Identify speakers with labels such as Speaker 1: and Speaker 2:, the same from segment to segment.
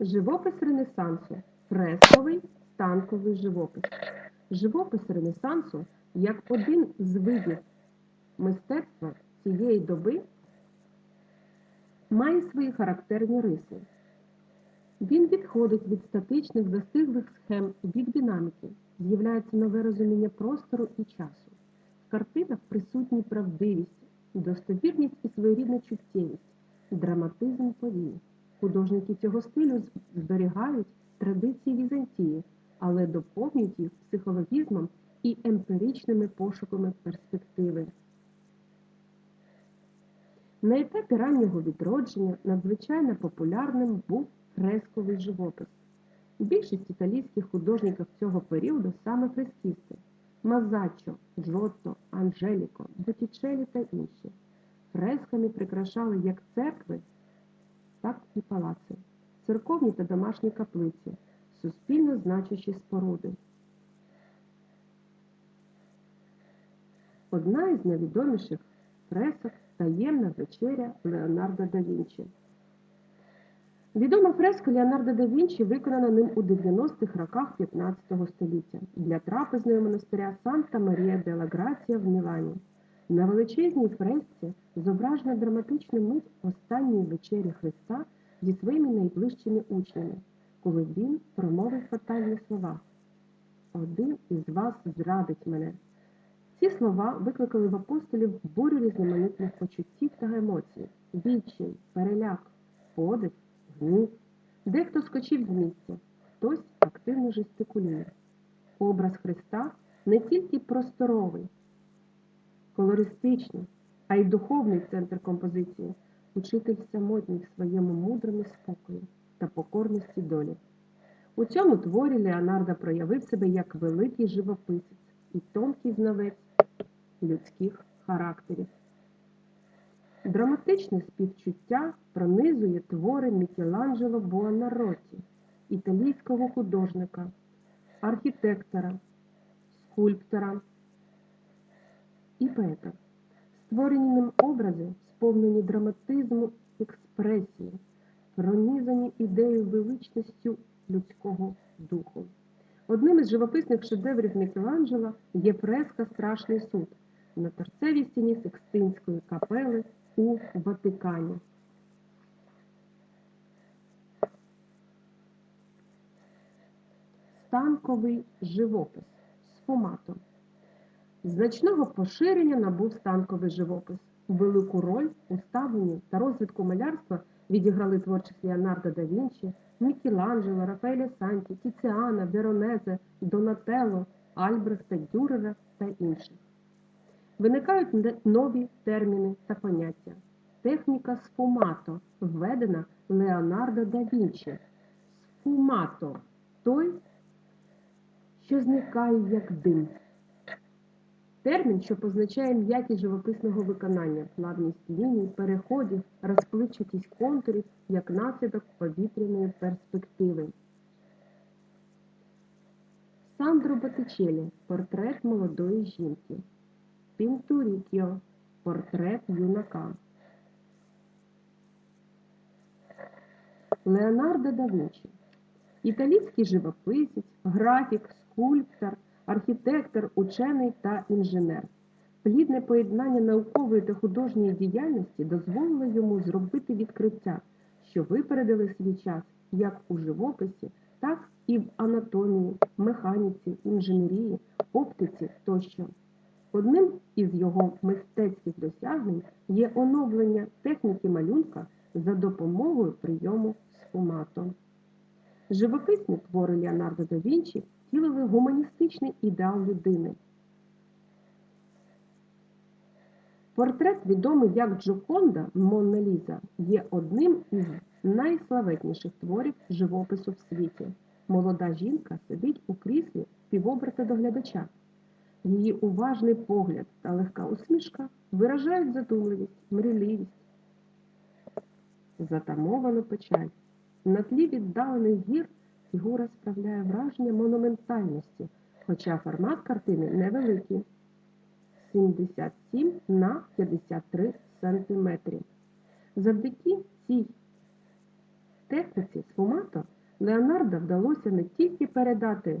Speaker 1: Живопис Ренесансу фресковий станковий живопис. Живопис Ренесансу як один з видів мистецтва цієї доби має свої характерні риси. Він відходить від статичних застиглих схем від динаміки, з'являється нове розуміння простору і часу. В картинах присутні правдивість, достовірність і своєрідна чуттєвість, драматизм подій. Художники цього стилю зберігають традиції Візантії, але доповнюють їх психологізмом і емпіричними пошуками перспективи. На етапі раннього відродження надзвичайно популярним був фресковий живопис. Більшість італійських художників цього періоду саме фрескісти Мазаччо, Джотто, Анжеліко, Боттічелі та інші. Фресками прикрашали як церкви, так і палаци, церковні та домашні каплиці, суспільно значущі споруди. Одна із найвідоміших фресок таємна вечеря Леонардо да Вінчі. Відома фреска Леонардо да Вінчі виконана ним у 90-х роках 15 століття для трапезної монастиря Санта Марія Делла Грація в Мілані. На величезній фресці зображена драматична мить останньої вечері Христа зі своїми найближчими учнями, коли він промовив фатальні слова. Один із вас зрадить мене. Ці слова викликали в апостолів бурю різноманітних почуттів та емоцій, відчай, переляк, подив, гнів. Дехто скочив з місця, хтось активно жестикулює. Образ Христа не тільки просторовий, колористичний, а й духовний центр композиції, учитель самотній в своєму мудрому спокої та покорності долі. У цьому творі Леонардо проявив себе як великий живописець і тонкий знавець людських характерів. Драматичне співчуття пронизує твори Мікеланджело Буонаротті, італійського художника, архітектора, скульптора і поета. Створені ним образи, сповнені драматизму експресії, пронизані ідеєю величністю людського духу. Одним із живописних шедеврів Мікеланджело є фреска Страшний суд на торцевій стіні Секстинської капели у Ватикані. Станковий живопис сфумато. Значного поширення набув станковий живопис. Велику роль у ставленні та розвитку малярства відіграли творчість Леонардо да Вінчі, Мікеланджело, Рафаеля Санті, Тіціана, Веронезе, Донателло, Альбрехта, Дюрера та інших. Виникають нові терміни та поняття. Техніка сфумато введена Леонардо да Вінчі. Сфумато той, що зникає як дим. Термін, що позначає м'якість живописного виконання, плавність ліній, переходів, розпливчатість контурів як наслідок повітряної перспективи. Сандро Боттичелі Портрет молодої жінки. Пінтурікіо Портрет юнака. Леонардо да Вінчі Італійський живописець, графік, скульптор, архітектор, учений та інженер. Плідне поєднання наукової та художньої діяльності дозволило йому зробити відкриття, що випередили свій час як у живописі, так і в анатомії, механіці, інженерії, оптиці тощо. Одним із його мистецьких досягнень є оновлення техніки малюнка за допомогою прийому сфумато. Живописні твори Леонардо да Вінчі втілили гуманістичний ідеал людини. Портрет, відомий як Джоконда Монна Ліза, є одним із найславетніших творів живопису в світі. Молода жінка сидить у кріслі півоберта до глядача. Її уважний погляд та легка усмішка виражають задумливість, мрійливість, затамовану печаль. На тлі віддалених гір фігура справляє враження монументальності, хоча формат картини невеликий 77 на 53 см. Завдяки цій техніці сфумато Леонардо вдалося не тільки передати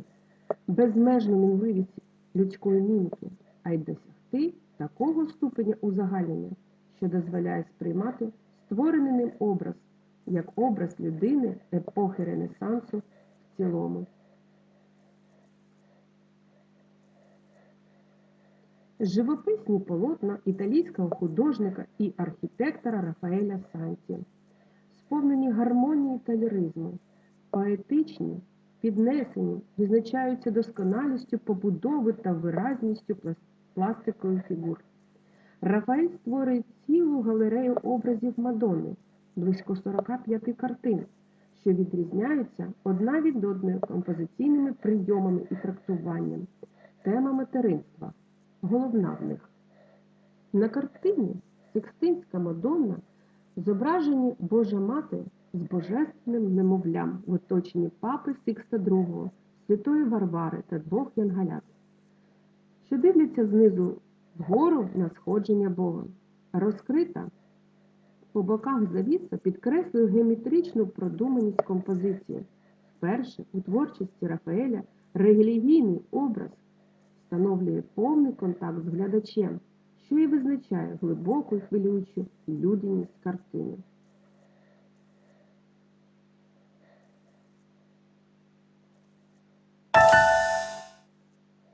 Speaker 1: безмежну мінливість людської міміки, а й досягти такого ступеня узагальнення, що дозволяє сприймати створений ним образ як образ людини епохи Ренесансу цілому. Живописні полотна італійського художника і архітектора Рафаеля Санті, сповнені гармонії та ліризму, поетичні, піднесені, відзначаються досконалістю побудови та виразністю плас- пластикових фігур. Рафаель створює цілу галерею образів Мадонни, близько 45 картин, що відрізняються одна від одної композиційними прийомами і трактуванням. Тема материнства головна в них. На картині Сикстинська Мадонна зображені Божа Мати з божественним немовлям в оточенні папи Сикста II, Святої Варвари та двох янгалят, що дивляться знизу вгору на сходження Бога. Розкрита по боках завіса підкреслює геометричну продуманість композиції. Вперше у творчості Рафаеля релігійний образ встановлює повний контакт з глядачем, що і визначає глибоку і хвилюючу людяність картини.